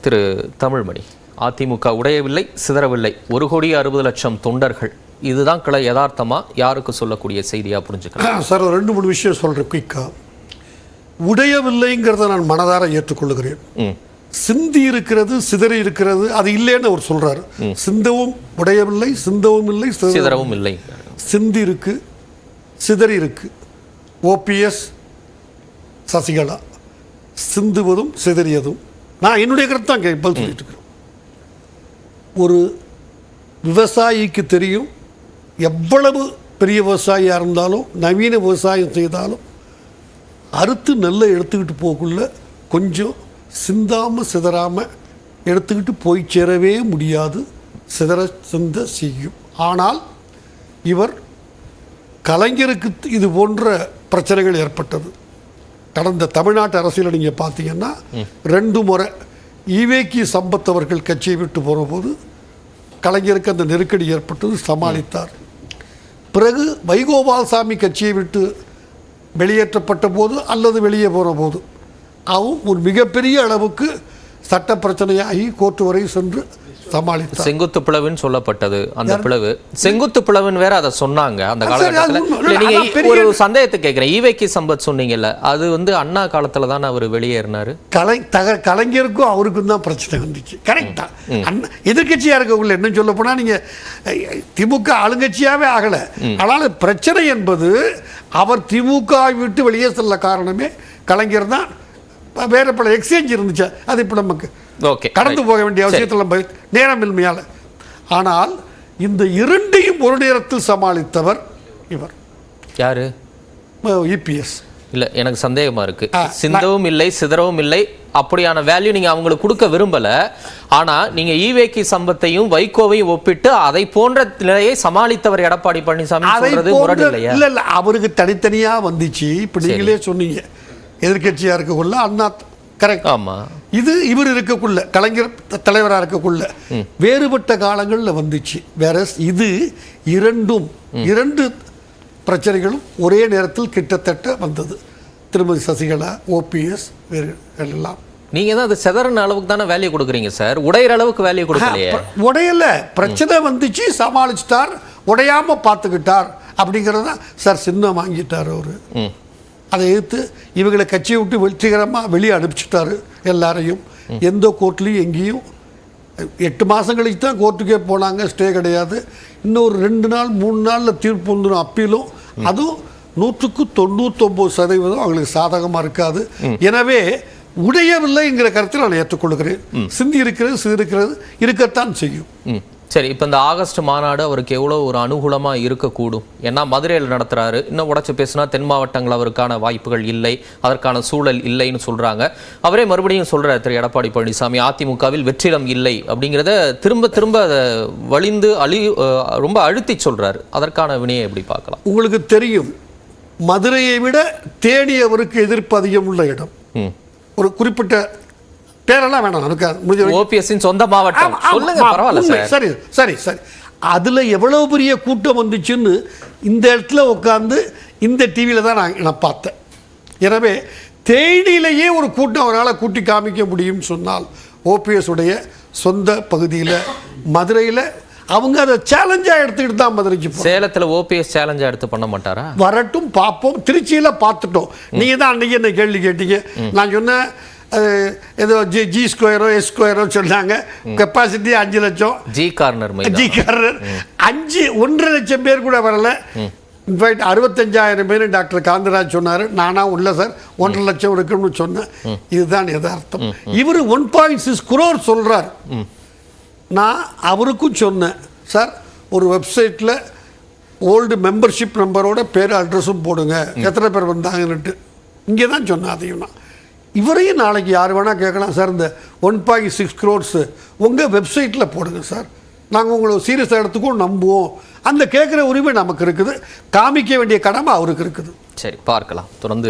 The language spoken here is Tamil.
திரு தமிழ்மணி. அதிமுக உடையவில்லை சிதறவில்லை. ஒரு கோடி அறுபது லட்சம் தொண்டர்கள். இதுதான் கிளை யதார்த்தமா? யாருக்கு சொல்லக்கூடிய செய்தியா புரிஞ்சுக்கலாம். சார் ரெண்டு மூணு விஷயம் சொல்கிறேன் குயிக்காக உடையவில்லைங்கிறத நான் மனதார ஏற்றுக்கொள்ளுகிறேன். சிந்தி இருக்கிறது சிதறி இருக்கிறது அது இல்லைன்னு அவர் சொல்றாரு. சிந்தவும் உடையவில்லை சிந்தவும் இல்லை சிதறவும் இல்லை. சிந்தி இருக்கு சிதறி இருக்கு. ஓபிஎஸ் சசிகலா. சிந்துவதும் சிதறியதும். நான் என்னுடைய கருத்து தான் பதில் சொல்லிட்டு இருக்கிறேன். ஒரு விவசாயிக்கு தெரியும் எவ்வளவு பெரிய விவசாயியாக இருந்தாலும் நவீன விவசாயம் செய்தாலும் அறுத்து நெல்லை எடுத்துக்கிட்டு போகக்குள்ள கொஞ்சம் சிந்தாம சிதறாம எடுத்துக்கிட்டு போய் சேரவே முடியாது. சிதற சிந்த செய்யும். ஆனால் இவர் கலைஞருக்கு இது போன்ற பிரச்சனைகள் ஏற்பட்டது. கடந்த தமிழ்நாட்டு அரசியல் நீங்கள் பார்த்தீங்கன்னா ரெண்டு முறை ஈவேக்கி சம்பத் அவர்கள் கட்சியை விட்டு போகிறபோது கலைஞருக்கு அந்த நெருக்கடி ஏற்பட்டது சமாளித்தார். பிறகு வைகோபால்சாமி கட்சியை விட்டு வெளியேற்றப்பட்ட போது அல்லது வெளியே போகிற போது அவன் ஒரு மிகப்பெரிய அளவுக்கு சட்ட பிரச்சனையாகி கோர்ட்டு வரை சென்று சமாளித்தார். செங்குத்து பிளவுன்னு சொல்லப்பட்டது அந்த பிளவு. செங்குத்து பிளவுன்னு வேற அதை சொன்னாங்க அந்த காலகட்டத்துல. நீங்க ஒரு சந்தேகத்தை கேட்கிறேன். ஈவேக்கி சம்பத் சொன்னீங்கல்ல அது வந்து அண்ணா காலத்துல தானே அவர் வெளியேறினாரு? கலை தக கலைஞருக்கும் அவருக்கும் தான் பிரச்சனை வந்துச்சு. கரெக்டா அண்ணா எதிர்கட்சியாக இருக்கக்குள்ள என்ன சொல்ல போனால் நீங்கள் திமுக ஆளுங்கட்சியாகவே ஆகலை. ஆனால் பிரச்சனை என்பது அவர் திமுக விட்டு வெளியே செல்ல காரணமே கலைஞர் தான். வேற பல எக்ஸ்சேஞ்ச் இருந்துச்சு. அது இப்போ நமக்கு ஓகே கடந்து போக வேண்டிய அவசியத்தில் நம்ம நேரமின்மையால். ஆனால் இந்த இரண்டையும் ஒரு நேரத்தில் சமாளித்தவர் இவர். யாரு? இபிஎஸ் இல்ல எனக்கு சந்தேகமா இருக்கு. ஆ, சிந்தவும் இல்லை சிதறவும் இல்லை. அப்படியான வேல்யூ நீங்க அவங்களுக்கு கொடுக்க விரும்பல. ஆனா நீங்க ஈவேக்கி சம்பத்தையும் வைகோவையும் ஒப்பிட்டு அதை போன்ற நிலையை சமாளித்தவர் எடப்பாடி பழனிசாமி இல்ல இல்ல அவருக்கு தனித்தனியா வந்துச்சு. இப்ப நீங்களே சொன்னீங்க. எதிர்க்கட்சியா இருக்கக்குள்ள அண்ணா கரெக்ட் ஆமா. இது இவர் இருக்கக்குள்ள கலைஞர் த- தலைவரா இருக்கக்குள்ள. வேறுபட்ட காலங்கள்ல வந்துச்சு. வேற இது இரண்டும் இரண்டு பிரச்சனைகளும் ஒரே நேரத்தில் கிட்டத்தட்ட வந்தது. திருமதி சசிகலா ஓபிஎஸ் வேறு எல்லாம். நீங்க தான் அது செதறன அளவுக்கு தானே வேல்யூ கொடுக்குறீங்க சார் உடையிற அளவுக்கு வேல்யூ கொடுக்கலையே. உடையல. பிரச்சனை வந்துச்சு சமாளிச்சிட்டார் உடையாம பார்த்துக்கிட்டார் அப்படிங்கிறது தான் சார் சின்னம் வாங்கிட்டார் அவரு. அதை எதிர்த்து இவங்களை கட்சியை விட்டு வெற்றிகரமாக வெளியே அனுப்பிச்சிட்டாரு எல்லாரையும். எந்த கோர்ட்லேயும் எங்கேயும் எட்டு மாதம் கழிச்சு தான் கோர்ட்டுக்கே போனாங்க ஸ்டே கிடையாது. இன்னொரு ரெண்டு நாள் மூணு நாளில் தீர்ப்பு வந்துடும் அப்பீலும். அதுவும் நூற்றுக்கு தொண்ணூத்தொம்பது சதவீதம் அவங்களுக்கு சாதகமாக இருக்காது. எனவே உடையவில்லைங்கிற கருத்தில் நான் ஏற்றுக்கொள்கிறேன். சிந்தி இருக்கிறது சிறு இருக்கத்தான் செய்யும். சரி இப்போ இந்த ஆகஸ்ட் மாநாடு அவருக்கு எவ்வளோ ஒரு அனுகூலமா இருக்கக்கூடும்? ஏன்னா மதுரையில் நடத்துறாரு. இன்னும் உடச்சு பேசினா தென் மாவட்டங்கள் அவருக்கான வாய்ப்புகள் இல்லை அதற்கான சூழல் இல்லைன்னு சொல்றாங்க. அவரே மறுபடியும் சொல்றாரு திரு எடப்பாடி பழனிசாமி அதிமுகவில் வெற்றிடம் இல்லை அப்படிங்கிறத திரும்ப திரும்ப அதை வலிந்து அழி ரொம்ப அழுத்தி சொல்றாரு. அதற்கான வினையை எப்படி பார்க்கலாம்? உங்களுக்கு தெரியும் மதுரையை விட தேனி அவருக்கு எதிர்ப்பு அதிகம் உள்ள இடம். ஒரு குறிப்பிட்ட பேரெல்லாம் வேணாம். அது முடிஞ்ச ஓபிஎஸ்ஸின் சொந்த மாவட்டம். சொல்லுங்க பரவாயில்ல. சார். சரி சரி சரி. அதுல எவ்வளவு பெரிய கூட்டம் வந்துச்சுன்னு இந்த இடத்துல உட்காந்து இந்த டிவியில தான் நான் நான் பார்த்தேன். எனவே தேனியிலேயே ஒரு கூட்டம் அவரால் கூட்டி காமிக்க முடியும்னு சொன்னால் ஓபிஎஸ் உடைய சொந்த பகுதியில் மதுரையில் அவங்க அதை சேலஞ்சாக எடுத்துக்கிட்டு தான் மதுரைக்கு. சேலத்துல ஓபிஎஸ் சேலஞ்சா எடுத்து பண்ண மாட்டாரா? வரட்டும் பார்ப்போம். திருச்சியில் பார்த்துட்டோம். நீங்கள் தான் அன்றைக்கி என்ன கேள்வி கேட்டீங்க? நான் சொன்னேன் அஹ், ஏதோ ஜி ஜி ஸ்கொயரோ எஸ் ஸ்கொயரோ சொன்னாங்க. கெப்பாசிட்டி அஞ்சு லட்சம். ஜி கார்னர் மைதானம். ஜிக்காரர் அஞ்சு ஒன்றரை லட்சம் பேர் கூட வரல. இன்ஃபேக்ட் அறுபத்தஞ்சாயிரம் பேர் டாக்டர் காந்தராஜ் சொன்னார். நானா உள்ள சார். ஒன்றரை லட்சம் இருக்குன்னு சொன்னேன். இதுதான் யதார்த்தம். இவர் ஒன் பாயிண்ட் சிக்ஸ் குரோர் சொல்றார். நான் அவருக்கும் சொன்னேன். சார் ஒரு வெப்சைட்டில் ஓல்டு மெம்பர்ஷிப் நம்பரோட பேர் அட்ரஸும் போடுங்க. எத்தனை பேர் வந்தாங்கன்னுட்டு. இங்கே தான் சொன்னேன் அதையும் நான். இவரையும் நாளைக்கு யார் வேணால் கேட்கலாம் சார். இந்த ஒன் பாயிண்ட் சிக்ஸ் க்ரோர்ஸு உங்கள் வெப்சைட்டில் போடுங்க சார். நாங்கள் உங்களை சீரியஸாக எடுத்துக்கும் நம்புவோம். அந்த கேட்குற உரிமை நமக்கு இருக்குது. காமிக்க வேண்டிய கடமை அவருக்கு இருக்குது. சரி பார்க்கலாம். தொடர்ந்து